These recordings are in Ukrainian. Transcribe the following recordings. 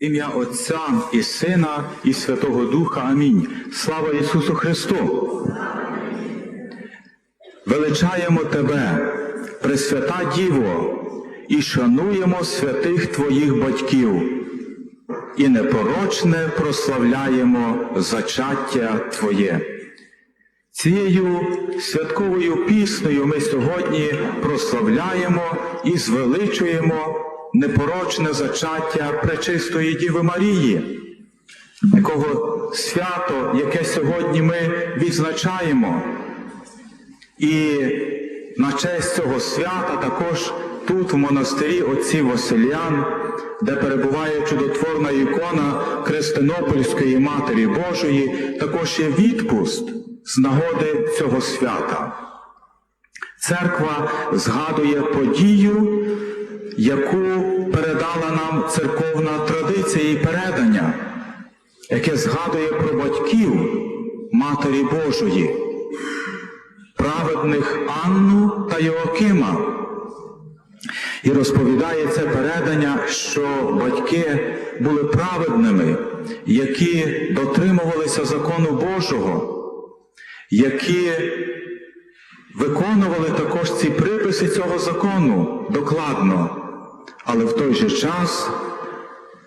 Ім'я Отця і Сина, і Святого Духа. Амінь. Слава Ісусу Христу! Величаємо Тебе, Пресвята Діво, і шануємо святих Твоїх батьків, і непорочне прославляємо зачаття Твоє. Цією святковою піснею ми сьогодні прославляємо і звеличуємо непорочне зачаття Пречистої Діви Марії, якого свято, яке сьогодні ми відзначаємо. І на честь цього свята також тут, в монастирі отців Василян, де перебуває чудотворна ікона Христинопольської Матері Божої, також є відпуст з нагоди цього свята. Церква згадує подію, яку передала нам церковна традиція і передання, яке згадує про батьків Матері Божої, праведних Анну та Йоакима. І розповідає це передання, що батьки були праведними, які дотримувалися закону Божого, які виконували також ці приписи цього закону докладно, але в той же час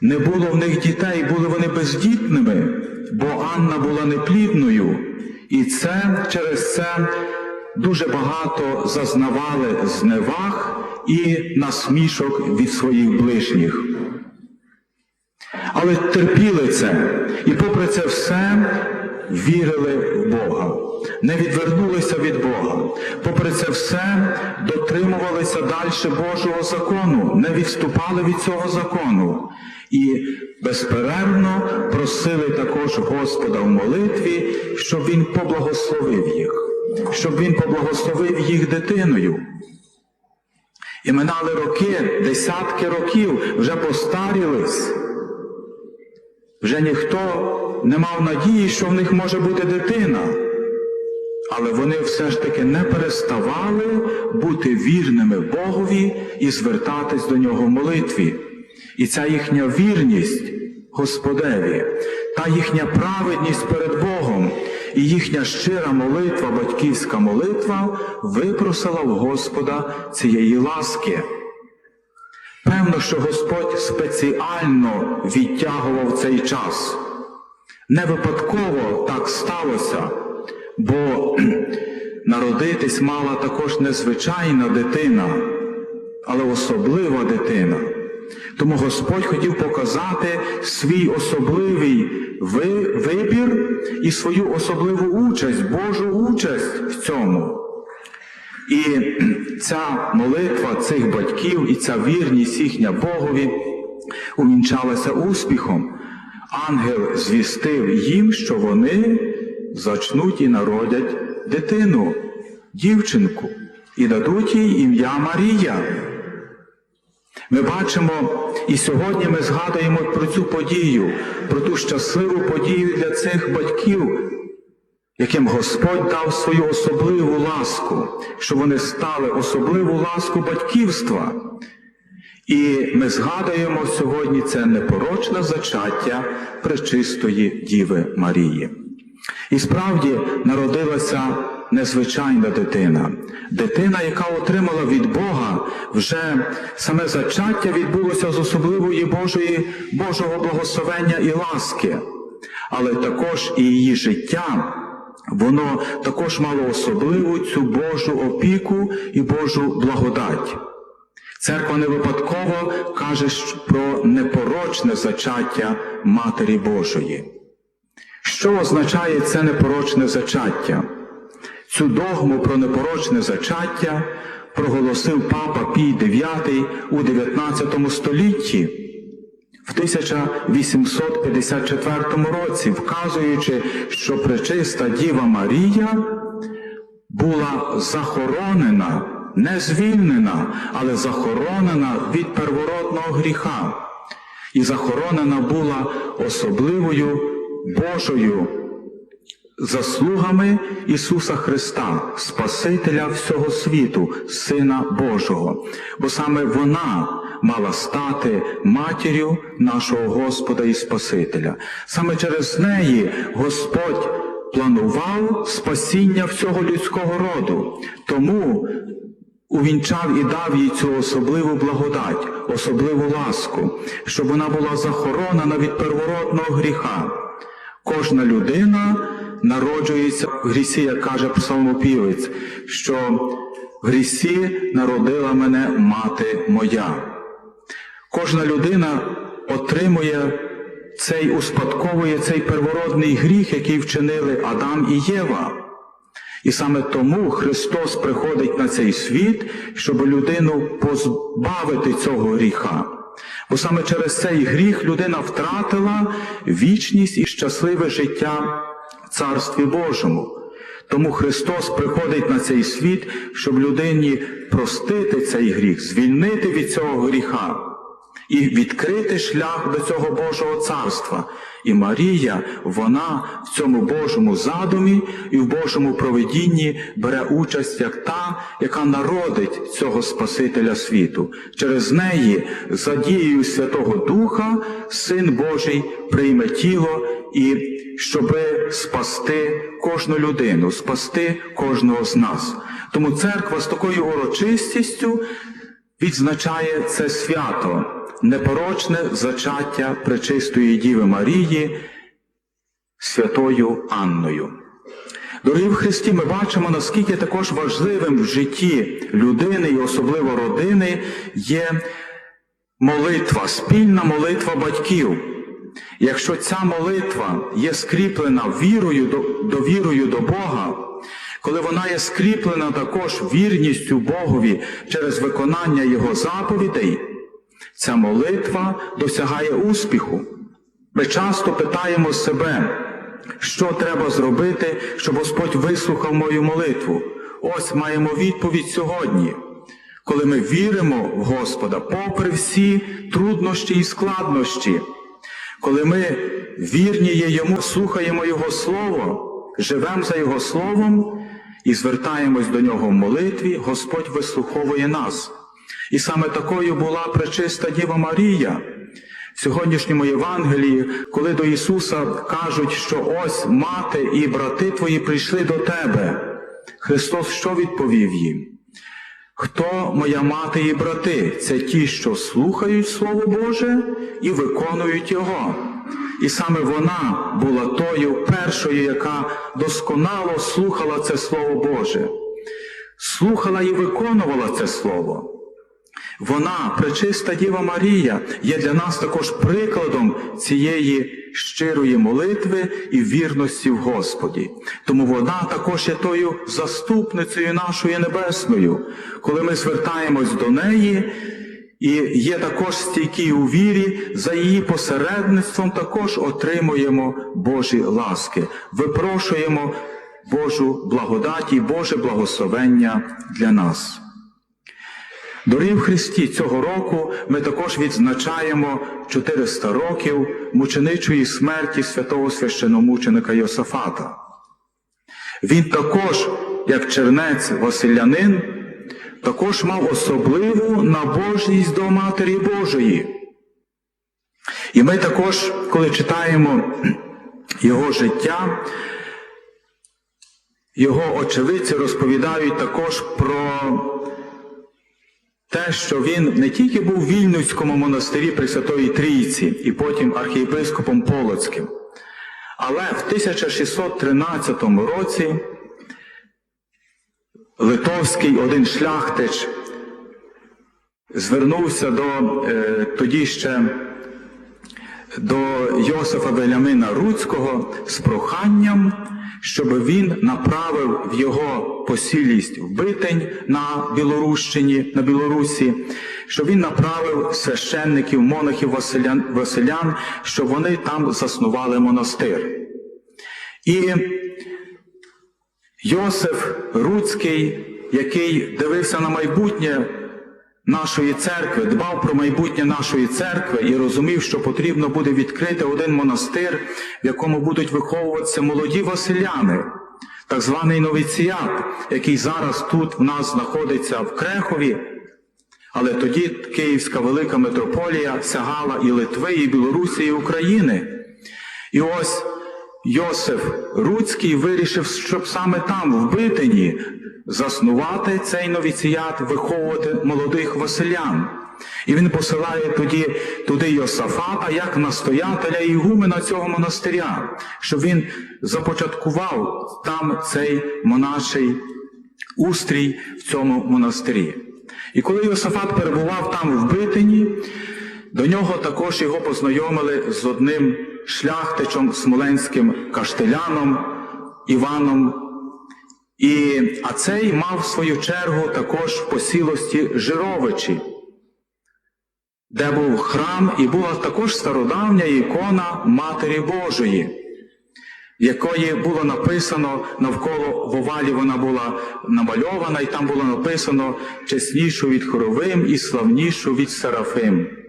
не було в них дітей, були вони бездітними, бо Анна була неплідною, і це через це дуже багато зазнавали зневаг і насмішок від своїх ближніх. Але терпіли це, і попри це все вірили в Бога, не відвернулися від Бога. Попри це все дотримувалися далі Божого закону, не відступали від цього закону і безперервно просили також Господа в молитві, щоб Він поблагословив їх, щоб Він поблагословив їх дитиною. І минали роки, десятки років, вже постарілись. Вже ніхто не мав надії, що в них може бути дитина. Але вони все ж таки не переставали бути вірними Богові і звертатись до нього в молитві. І ця їхня вірність Господеві, та їхня праведність перед Богом і їхня щира молитва, батьківська молитва випросила в Господа цієї ласки. Певно, що Господь спеціально відтягував цей час. Не випадково так сталося, бо народитись мала також незвичайна дитина, але особлива дитина. Тому Господь хотів показати свій особливий вибір і свою особливу участь, Божу участь в цьому. І ця молитва цих батьків і ця вірність їхня Богові увінчалася успіхом. Ангел звістив їм, що вони зачнуть і народять дитину, дівчинку, і дадуть їй ім'я Марія. Ми бачимо, і сьогодні ми згадуємо про цю подію, про ту щасливу подію для цих батьків, яким Господь дав свою особливу ласку, що вони стали особливу ласку батьківства. І ми згадуємо сьогодні це непорочне зачаття пречистої Діви Марії. І справді народилася незвичайна дитина, дитина, яка отримала від Бога вже саме зачаття відбулося з особливої Божої, Божого благословення і ласки, але також і її життя. Воно також мало особливу цю Божу опіку і Божу благодать. Церква не випадково каже про непорочне зачаття Матері Божої. Що означає це непорочне зачаття? Цю догму про непорочне зачаття проголосив папа Пій IX у 19 столітті в 1854 році, вказуючи, що пречиста Діва Марія була захоронена, не звільнена, але захоронена від первородного гріха. І захоронена була особливою Божою заслугами Ісуса Христа, Спасителя всього світу, Сина Божого. Бо саме вона мала стати матір'ю нашого Господа і Спасителя. Саме через неї Господь планував спасіння всього людського роду. Тому увінчав і дав їй цю особливу благодать, особливу ласку, щоб вона була захоронена від первородного гріха. Кожна людина народжується в грісі, як каже псалмопівець, що в грісі народила мене мати моя. Кожна людина отримує цей успадковує цей первородний гріх, який вчинили Адам і Єва. І саме тому Христос приходить на цей світ, щоб людину позбавити цього гріха. Бо саме через цей гріх людина втратила вічність і щасливе життя в Царстві Божому. Тому Христос приходить на цей світ, щоб людині простити цей гріх, звільнити від цього гріха і відкрити шлях до цього Божого царства. І Марія, вона в цьому Божому задумі і в Божому проведінні бере участь як та, яка народить цього Спасителя світу. Через неї, за дією Святого Духа, Син Божий прийме тіло і щоби спасти кожну людину, спасти кожного з нас. Тому церква з такою урочистістю відзначає це свято, непорочне зачаття Пречистої Діви Марії святою Анною. Дорогі в Христі, ми бачимо, наскільки також важливим в житті людини і особливо родини є молитва, спільна молитва батьків. Якщо ця молитва є скріплена вірою довірою до Бога, коли вона є скріплена також вірністю Богові через виконання Його заповідей, ця молитва досягає успіху. Ми часто питаємо себе, що треба зробити, щоб Господь вислухав мою молитву. Ось маємо відповідь сьогодні. Коли ми віримо в Господа, попри всі труднощі і складнощі, коли ми вірні є Йому, слухаємо Його Слово, живемо за Його Словом і звертаємось до Нього в молитві, Господь вислуховує нас. І саме такою була пречиста Діва Марія. В сьогоднішньому Євангелії, коли до Ісуса кажуть, що ось мати і брати твої прийшли до тебе, Христос що відповів їм? Хто моя мати і брати? Це ті, що слухають Слово Боже і виконують Його. І саме вона була тою першою, яка досконало слухала це Слово Боже, слухала і виконувала це Слово. Вона, пречиста Діва Марія, є для нас також прикладом цієї щирої молитви і вірності в Господі. Тому вона також є тою заступницею нашою небесною, коли ми звертаємось до неї. І є також стійкі у вірі, за її посередництвом також отримуємо Божі ласки, випрошуємо Божу благодать і Боже благословення для нас. Дорогі в Христі, цього року ми також відзначаємо 400 років мученичої смерті святого священомученика Йосафата. Він також, як чернець Василянин, також мав особливу набожність до Матері Божої. І ми також, коли читаємо його життя, його очевидці розповідають також про те, що він не тільки був в Вільнюському монастирі Пресвятої Трійці і потім архієпископом Полоцьким, але в 1613 році Литовський один шляхтич звернувся до е, тоді ще до Йосифа Велямина Руцького з проханням, щоб він направив в його посілість в Битень на Білорущині, на Білорусі, щоб він направив священників, монахів Василян, Василян, щоб вони там заснували монастир. І Йосиф Руцький, який дивився на майбутнє нашої церкви, дбав про майбутнє нашої церкви і розумів, що потрібно буде відкрити один монастир, в якому будуть виховуватися молоді Василяни, так званий новіціат, який зараз тут в нас знаходиться в Крехові. Але тоді Київська велика митрополія сягала і Литви, і Білорусі, і України. І ось Йосиф Руцький вирішив, щоб саме там, в Битині, заснувати цей новіціят, виховувати молодих Василян. І він посилає тоді туди Йосафата як настоятеля і ігумена цього монастиря, щоб він започаткував там цей монаший устрій в цьому монастирі. І коли Йосафат перебував там в Битині, до нього також його познайомили з одним шляхтичем смоленським каштеляном Іваном. І, а цей мав свою чергу також в посілості Жировичі, де був храм і була також стародавня ікона Матері Божої, якої було написано навколо в овалі вона була намальована, і там було написано чеснішу від хоровим і славнішу від серафим.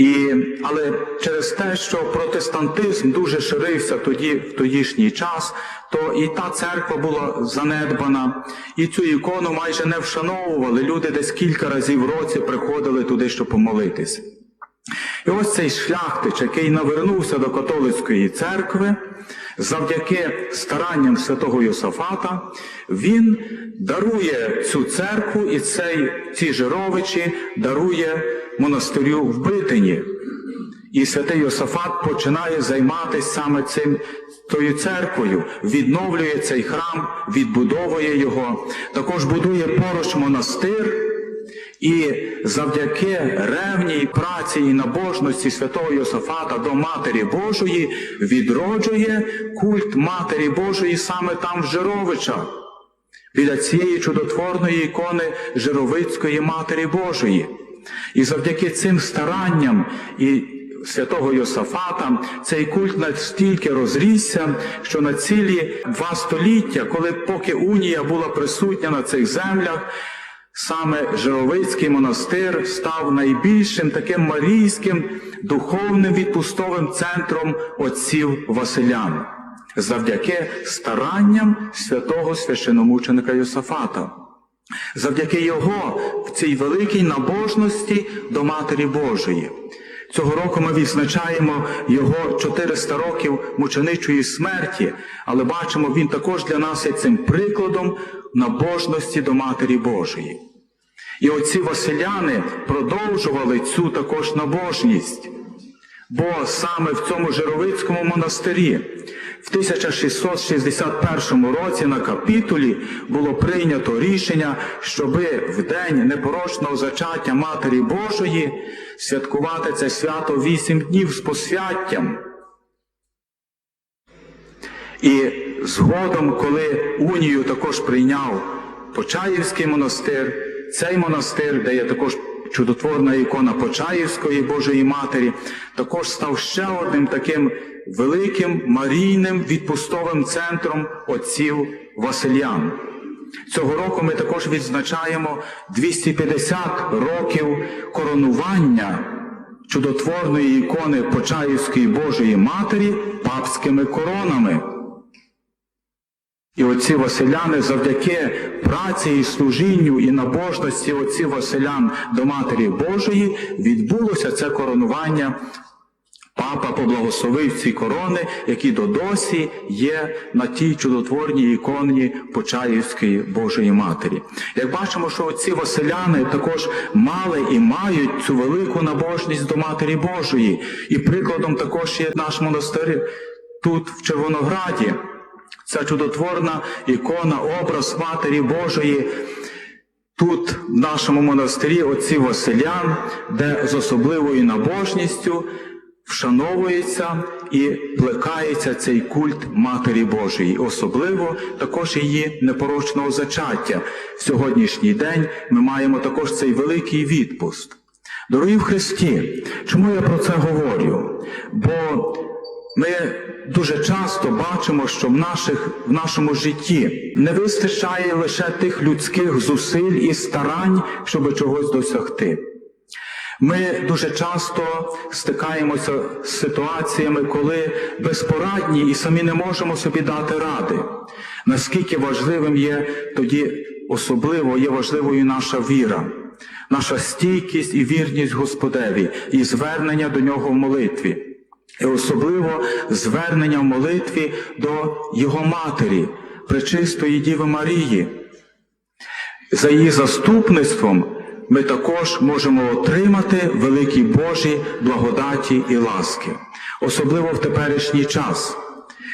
І, але через те, що протестантизм дуже ширився тоді, в тодішній час, то і та церква була занедбана, і цю ікону майже не вшановували. Люди десь кілька разів в році приходили туди, щоб помолитися. І ось цей шляхтич, який навернувся до католицької церкви, завдяки старанням святого Йосафата, він дарує цю церкву і цей, ці жировичі дарує монастирю в Битині. І святий Йосафат починає займатися саме цим тою церквою, відновлює цей храм, відбудовує його, також будує поруч монастир. І завдяки ревній праці і набожності святого Йосафата до Матері Божої відроджує культ Матері Божої саме там в Жировичах, біля цієї чудотворної ікони Жировицької Матері Божої. І завдяки цим старанням і святого Йосафата цей культ настільки розрісся, що на цілі два століття, коли поки унія була присутня на цих землях, Саме Жировицький монастир став найбільшим таким марійським духовним відпустовим центром отців Василян завдяки старанням святого священомученика Йосафата, завдяки його в цій великій набожності до Матері Божої. Цього року ми відзначаємо його 400 років мученичої смерті, але бачимо, він також для нас є цим прикладом набожності до Матері Божої. І оці Василяни продовжували цю також набожність, бо саме в цьому Жировицькому монастирі в 1661 році на капітулі було прийнято рішення, щоби в день непорочного зачаття Матері Божої святкувати це свято вісім днів з посвяттям. І згодом, коли унію також прийняв Почаївський монастир, цей монастир, де є також чудотворна ікона Почаївської Божої Матері, також став ще одним таким великим марійним відпустовим центром отців Васильян. Цього року ми також відзначаємо 250 років коронування чудотворної ікони Почаївської Божої Матері папськими коронами. І оці Василяни завдяки праці і служінню і набожності отці Василян до Матері Божої відбулося це коронування. Папа поблагословив ці корони, які до досі є на тій чудотворній іконі Почаївської Божої Матері. Як бачимо, що оці Василяни також мали і мають цю велику набожність до Матері Божої. І прикладом також є наш монастир тут, в Червонограді. Ця чудотворна ікона, образ Матері Божої. Тут, в нашому монастирі, отці Василян, де з особливою набожністю вшановується і плекається цей культ Матері Божої, особливо також її непорочного зачаття. В сьогоднішній день ми маємо також цей великий відпуст. Дорогі в Христі, чому я про це говорю? Бо ми дуже часто бачимо, що в, наших, в нашому житті не вистачає лише тих людських зусиль і старань, щоб чогось досягти. Ми дуже часто стикаємося з ситуаціями, коли безпорадні і самі не можемо собі дати ради. Наскільки важливим є тоді особливо є важливою наша віра. наша стійкість і вірність Господеві, і звернення до Нього в молитві. І особливо звернення в молитві до Його Матері, Пречистої Діви Марії. За її заступництвом ми також можемо отримати великі Божі благодаті і ласки, особливо в теперішній час.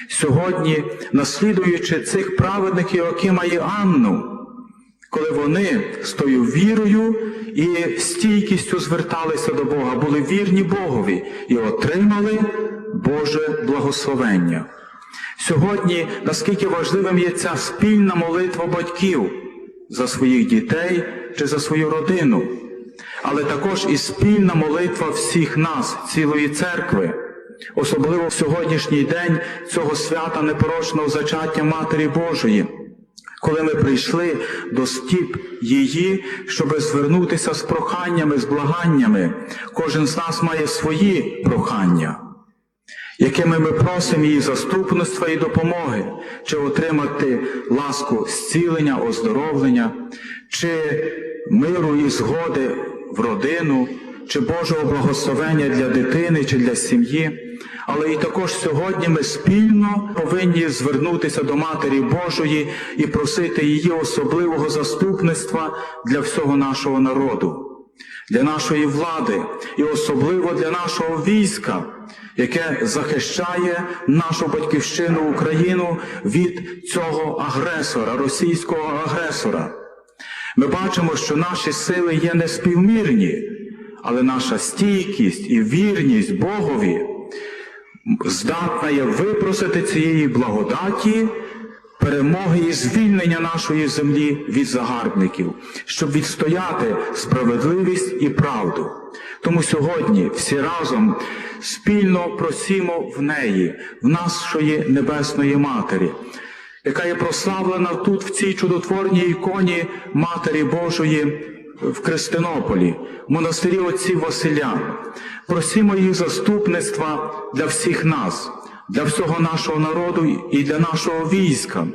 Сьогодні, наслідуючи цих праведників Іоакима і Анну, коли вони з тою вірою і стійкістю зверталися до Бога, були вірні Богові і отримали Боже благословення. Сьогодні, наскільки важливим є ця спільна молитва батьків за своїх дітей чи за свою родину, але також і спільна молитва всіх нас, цілої церкви, особливо в сьогоднішній день цього свята непорочного зачаття Матері Божої. Коли ми прийшли до стіп її, щоб звернутися з проханнями, з благаннями, кожен з нас має свої прохання, якими ми просимо її заступництва і допомоги, чи отримати ласку зцілення, оздоровлення, чи миру і згоди в родину, чи Божого благословення для дитини чи для сім'ї. Але і також сьогодні ми спільно повинні звернутися до Матері Божої і просити її особливого заступництва для всього нашого народу, для нашої влади і особливо для нашого війська, яке захищає нашу батьківщину Україну від цього агресора, російського агресора. Ми бачимо, що наші сили є неспівмірні, але наша стійкість і вірність Богові здатна є випросити цієї благодаті, перемоги і звільнення нашої землі від загарбників, щоб відстояти справедливість і правду. Тому сьогодні всі разом спільно просімо в неї, в нашої Небесної Матері, яка є прославлена тут, в цій чудотворній іконі Матері Божої в Кристинополі, в монастирі отців Василя. Просімо її заступництва для всіх нас, для всього нашого народу і для нашого війська,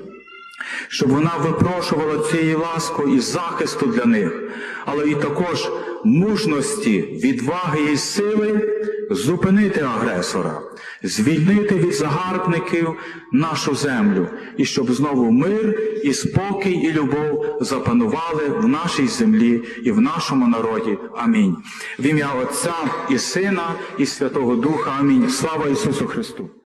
щоб вона випрошувала цієї ласку і захисту для них, але і також мужності, відваги і сили зупинити агресора, звільнити від загарбників нашу землю, і щоб знову мир і спокій і любов запанували в нашій землі і в нашому народі. Амінь. В ім'я Отця і Сина, і Святого Духа. Амінь. Слава Ісусу Христу!